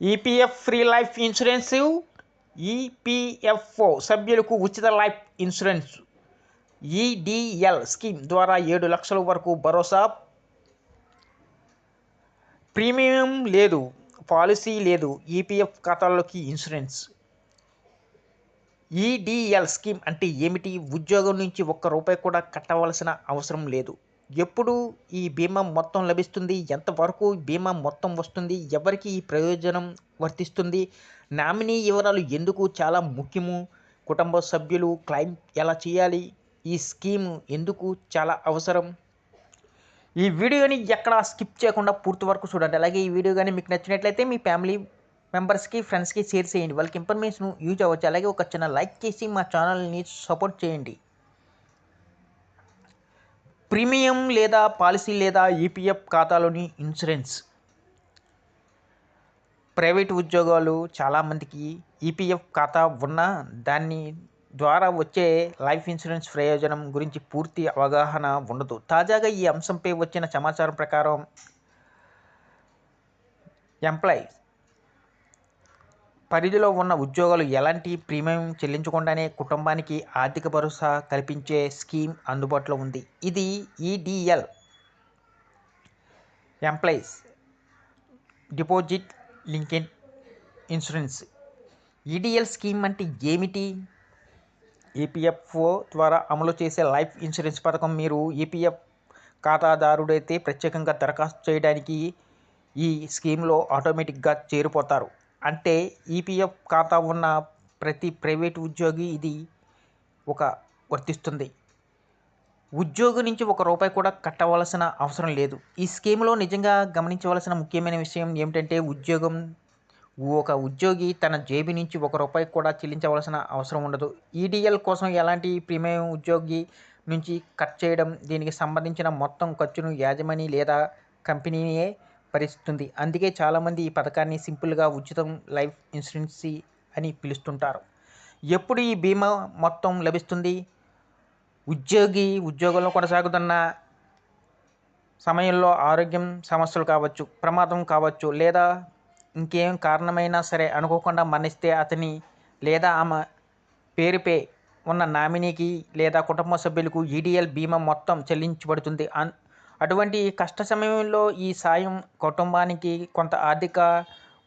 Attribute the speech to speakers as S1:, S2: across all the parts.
S1: EPF free life insurance EPFO సభ్యులకు ఉచిత life insurance EDL scheme ద్వారా ఏడు లక్షల వరకు భరోసా. ప్రీమియం లేదు పాలసీ లేదు ఈపీఎఫ్ ఖాతాలోకి ఇన్సూరెన్స్ ఈడిఎల్ స్కీమ్ అంటే ఏమిటి? ఉద్యోగం నుంచి ఒక్క రూపాయి కూడా కట్టవలసిన అవసరం లేదు. ఎప్పుడు ఈ బీమా మొత్తం లభిస్తుంది? ఎంతవరకు బీమా మొత్తం వస్తుంది? ఎవరికి ఈ ప్రయోజనం వర్తిస్తుంది? నామినీ వివరాలు ఎందుకు చాలా ముఖ్యము? కుటుంబ సభ్యులు క్లైమ్ ఎలా చేయాలి? ఈ స్కీమ్ ఎందుకు చాలా అవసరం? ఈ వీడియోని ఎక్కడ స్కిప్ చేయకుండా పూర్తి వరకు చూడండి. అలాగే ఈ వీడియో కానీ మీకు నచ్చినట్లయితే మీ ఫ్యామిలీ మెంబర్స్కి ఫ్రెండ్స్కి షేర్ చేయండి. వాళ్ళకి ఇన్ఫర్మేషన్ యూజ్ అవ్వచ్చు. అలాగే ఒక చిన్న లైక్ చేసి మా ఛానల్ని సపోర్ట్ చేయండి. ప్రీమియం లేదా పాలసీ లేదా ఈపీఎఫ్ ఖాతాలోని ఇన్సూరెన్స్. ప్రైవేట్ ఉద్యోగాలు చాలామందికి ఈపీఎఫ్ ఖాతా ఉన్న దాన్ని ద్వారా వచ్చే లైఫ్ ఇన్సూరెన్స్ ప్రయోజనం గురించి పూర్తి అవగాహన ఉండదు. తాజాగా ఈ అంశంపై వచ్చిన సమాచారం ప్రకారం ఎంప్లాయీ పరిధిలో ఉన్న ఉద్యోగాలు ఎలాంటి ప్రీమియం చెల్లించకుండానే కుటుంబానికి ఆర్థిక భరోసా కల్పించే స్కీమ్ అందుబాటులో ఉంది. ఇది EDL employees deposit linked insurance EDL scheme అంటే ఏమిటి? ఈపీఎఫ్ఓ ద్వారా అమలు చేసే లైఫ్ ఇన్సూరెన్స్ పథకం మీరు ఈపీఎఫ్ ఖాతాదారుడైతే ప్రత్యేకంగా దరఖాస్తు చేయడానికి ఈ స్కీమ్లో ఆటోమేటిక్గా చేరిపోతారు. అంటే ఈపీఎఫ్ ఖాతా ఉన్న ప్రతి ప్రైవేట్ ఉద్యోగి ఇది ఒక వర్తిస్తుంది. ఉద్యోగి నుంచి ఒక రూపాయి కూడా కట్టవలసిన అవసరం లేదు. ఈ స్కీమ్లో నిజంగా గమనించవలసిన ముఖ్యమైన విషయం ఏమిటంటే ఉద్యోగం ఒక ఉద్యోగి తన జేబు నుంచి ఒక రూపాయి కూడా చెల్లించవలసిన అవసరం ఉండదు. ఈడిఎల్ కోసం ఎలాంటి ప్రీమియం ఉద్యోగి నుంచి కట్ చేయడం దీనికి సంబంధించిన మొత్తం ఖర్చును యాజమాని లేదా కంపెనీయే పరిస్తుంది అందుకే చాలామంది ఈ పథకాన్ని సింపుల్గా ఉచితం లైఫ్ ఇన్సూరెన్స్ అని పిలుస్తుంటారు. ఎప్పుడు ఈ బీమా మొత్తం లభిస్తుంది? ఉద్యోగి ఉద్యోగంలో కొనసాగుతున్న సమయంలో ఆరోగ్యం సమస్యలు కావచ్చు ప్రమాదం కావచ్చు లేదా ఇంకేం కారణమైనా సరే అనుకోకుండా మరణిస్తే అతని లేదా ఆమె పేరుపై ఉన్న నామినీకి లేదా కుటుంబ సభ్యులకు ఈడిఎల్ బీమా మొత్తం చెల్లించబడుతుంది. అన్ అటువంటి కష్ట సమయంలో ఈ సాయం కుటుంబానికి కొంత ఆర్థిక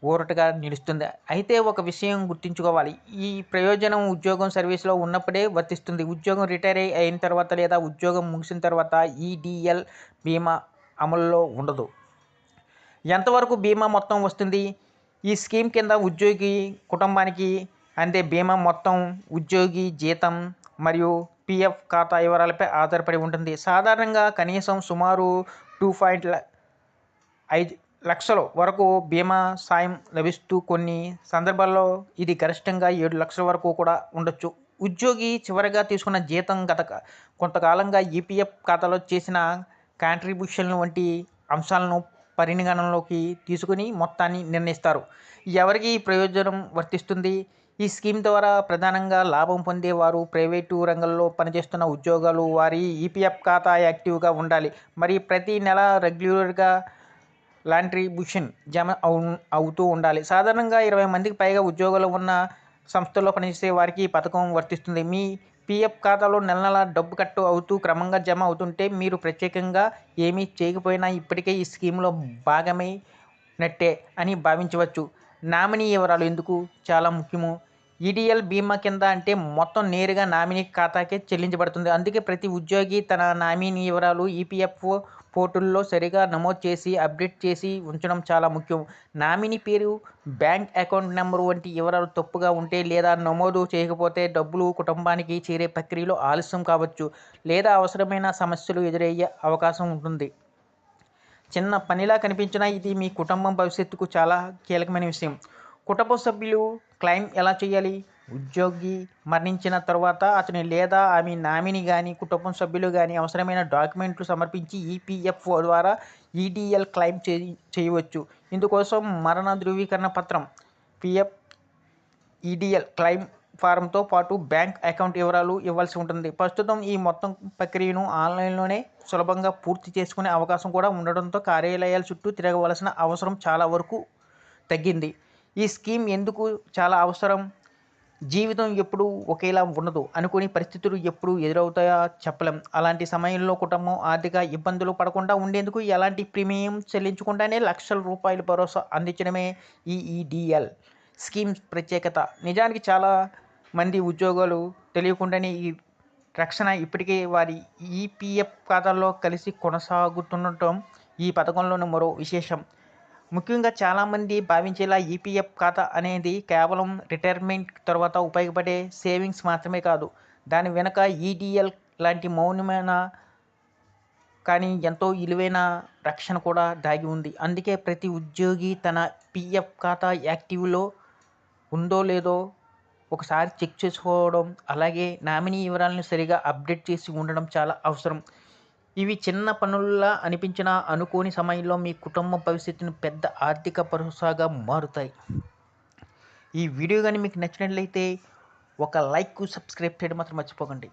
S1: ఊరటగా నిలుస్తుంది. అయితే ఒక విషయం గుర్తుంచుకోవాలి. ఈ ప్రయోజనం ఉద్యోగం సర్వీస్లో ఉన్నప్పుడే వర్తిస్తుంది. ఉద్యోగం రిటైర్ అయిన తర్వాత లేదా ఉద్యోగం ముగిసిన తర్వాత ఈడిఎల్ బీమా అమల్లో ఉండదు. ఎంతవరకు బీమా మొత్తం వస్తుంది? ఈ స్కీమ్ కింద ఉద్యోగి కుటుంబానికి అందే బీమా మొత్తం ఉద్యోగి జీతం మరియు పిఎఫ్ ఖాతా వివరాలపై ఆధారపడి ఉంటుంది. సాధారణంగా కనీసం సుమారు టూ పాయింట్ ఐదు లక్షల వరకు బీమా సాయం లభిస్తూ కొన్ని సందర్భాల్లో ఇది గరిష్టంగా ఏడు లక్షల వరకు కూడా ఉండొచ్చు. ఉద్యోగి చివరిగా తీసుకున్న జీతం గత కొంతకాలంగా ఈపీఎఫ్ ఖాతాలో చేసిన కాంట్రిబ్యూషన్లు వంటి అంశాలను పరిగణనలోకి తీసుకుని మొత్తాన్ని నిర్ణయిస్తారు. ఎవరికి ప్రయోజనం వర్తిస్తుంది? ఈ స్కీమ్ ద్వారా ప్రధానంగా లాభం పొందేవారు ప్రైవేటు రంగంలో పనిచేస్తున్న ఉద్యోగాలు వారి ఈపీఎఫ్ ఖాతా యాక్టివ్గా ఉండాలి. మరి ప్రతి నెల రెగ్యులర్గా లాంట్రిబ్యూషన్ జమ అవు అవుతూ ఉండాలి. సాధారణంగా ఇరవై మందికి పైగా ఉద్యోగాలు ఉన్న సంస్థల్లో పనిచేసే వారికి ఈ పథకం వర్తిస్తుంది. మీ పీఎఫ్ ఖాతాలో నెల నెల డబ్బు కట్టు అవుతూ క్రమంగా జమ అవుతుంటే మీరు ప్రత్యేకంగా ఏమీ చేయకపోయినా ఇప్పటికే ఈ స్కీమ్లో భాగమైనట్టే అని భావించవచ్చు. నామినీ వివరాలు ఎందుకు? చాలా ముఖ్యము. ఈడిఎల్ బీమా కింద అంటే మొత్తం నేరుగా నామినీ ఖాతాకే చెల్లించబడుతుంది. అందుకే ప్రతి ఉద్యోగి తన నామినీ వివరాలు ఈపీఎఫ్ఓ పోర్టల్లో సరిగా నమోదు చేసి అప్డేట్ చేసి ఉంచడం చాలా ముఖ్యం. నామినీ పేరు బ్యాంక్ అకౌంట్ నెంబర్ వంటి వివరాలు తప్పుగా ఉంటే లేదా నమోదు చేయకపోతే డబ్బులు కుటుంబానికి చేరే ప్రక్రియలో ఆలస్యం కావచ్చు లేదా అవసరమైన సమస్యలు ఎదురయ్యే అవకాశం ఉంటుంది. చిన్న పనిలా కనిపించినా ఇది మీ కుటుంబం భవిష్యత్తుకు చాలా కీలకమైన విషయం. కుటుంబ సభ్యులు క్లెయిమ్ ఎలా చేయాలి? ఉద్యోగి మరణించిన తర్వాత అతని లేదా ఆమె నామిని కానీ కుటుంబ సభ్యులు కానీ అవసరమైన డాక్యుమెంట్లు సమర్పించి ఈపీఎఫ్ఓ ద్వారా ఈడిఎల్ క్లెయిమ్ చే చేయవచ్చు. ఇందుకోసం మరణ ధృవీకరణ పత్రం పిఎఫ్ ఈడిఎల్ క్లెయిమ్ ఫారంతో పాటు బ్యాంక్ అకౌంట్ వివరాలు ఇవ్వాల్సి ఉంటుంది. ప్రస్తుతం ఈ మొత్తం ప్రక్రియను ఆన్లైన్లోనే సులభంగా పూర్తి చేసుకునే అవకాశం కూడా ఉండడంతో కార్యాలయాల చుట్టూ తిరగవలసిన అవసరం చాలా వరకు తగ్గింది. ఈ స్కీమ్ ఎందుకు చాలా అవసరం? జీవితం ఎప్పుడు ఒకేలా ఉండదు అనుకుని పరిస్థితులు ఎప్పుడు ఎదురవుతాయో చెప్పలేం. అలాంటి సమయంలో కుటుంబం ఆర్థిక ఇబ్బందులు పడకుండా ఉండేందుకు ఎలాంటి ప్రీమియం చెల్లించకుండానే లక్షల రూపాయల భరోసా అందించడమే ఈ ఈడిఎల్ స్కీమ్ ప్రత్యేకత. నిజానికి చాలా మంది ఉద్యోగాలు తెలియకుండానే ఈ రక్షణ ఇప్పటికే వారి ఈపీఎఫ్ ఖాతాల్లో కలిసి కొనసాగుతుండటం ఈ పథకంలోని మరో విశేషం. ముఖ్యంగా చాలామంది భావించేలా ఈపీఎఫ్ ఖాతా అనేది కేవలం రిటైర్మెంట్ తర్వాత ఉపయోగపడే సేవింగ్స్ మాత్రమే కాదు దాని వెనుక ఈడిఎల్ లాంటి మౌనమైన కానీ ఎంతో విలువైన రక్షణ కూడా దాగి ఉంది. అందుకే ప్రతి ఉద్యోగి తన పిఎఫ్ ఖాతా యాక్టివ్లో ఉందో లేదో ఒకసారి చెక్ చేసుకోవడం అలాగే నామినీ వివరాలను సరిగా అప్డేట్ చేసి ఉండడం చాలా అవసరం. ఇవి చిన్న పనుల్లా అనిపించిన అనుకోని సమయంలో మీ కుటుంబ భవిష్యత్తును పెద్ద ఆర్థిక భరోసాగా మారుతాయి. ఈ వీడియో కానీ మీకు నచ్చినట్లయితే ఒక లైక్ సబ్స్క్రైబ్ చేయడం మాత్రం మర్చిపోకండి.